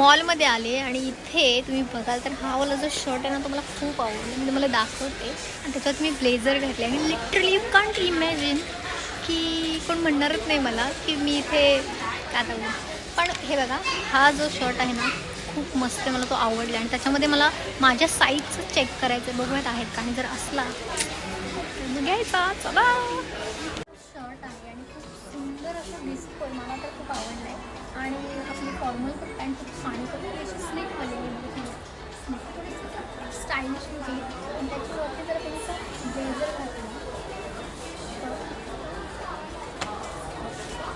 मॉलमध्ये आले आणि इथे तुम्ही बघाल तर हा वाला जो शर्ट आहे ना तो मला खूप आवडला. मी तुम्हाला दाखवते. आणि त्याच्यात मी ब्लेझर घातले आणि लिटरली यू कांट इमॅजिन की कोण म्हणणारच नाही मला की मी इथे काय आता बोलू. पण हे बघा हा जो शर्ट आहे ना खूप मस्त आहे मला तो आवडला. आणि त्याच्यामध्ये मला माझ्या साईजचं चेक करायचं बघूयात आहेत का आणि जर असला तर घ्यायचा. चला. शर्ट आहे आणि खूप सुंदर असं दिसतोय मला तर खूप आवडलं आहे आणि आपली फॉर्मल आणि पॅन्ट खूप छान आहे तर अशी स्लीप होती आणि त्याच्यावरती जर आपण ब्लेझर घातलं.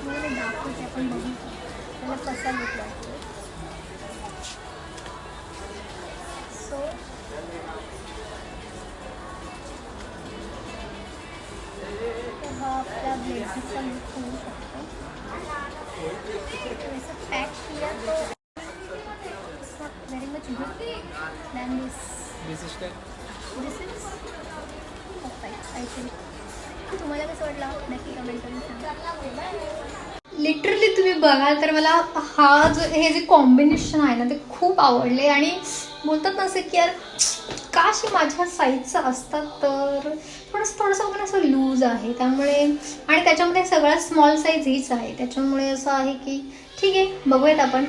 मला दाखवते आपण बघू. त्याला कसा घेतला सो हा आपल्या ब्लेझरचा लुक होऊ शकतो. Pack than this. is I think. तुम्हाला कसं वाटलं? नक्की कमेंट करून सांगा. लिटरली तुम्ही बघाल तर मला हा जो हे जे कॉम्बिनेशन आहे ना ते खूप आवडले. आणि बोलतात ना असं की यार काश हे माझ्या साईजचं असतात तर थोडंसं थोडंसं वगैरे असं लूज आहे. त्यामुळे आणि त्याच्यामध्ये सगळ्यात स्मॉल साईज हीच आहे. त्याच्यामुळे असं आहे की ठीक आहे बघूयात आपण.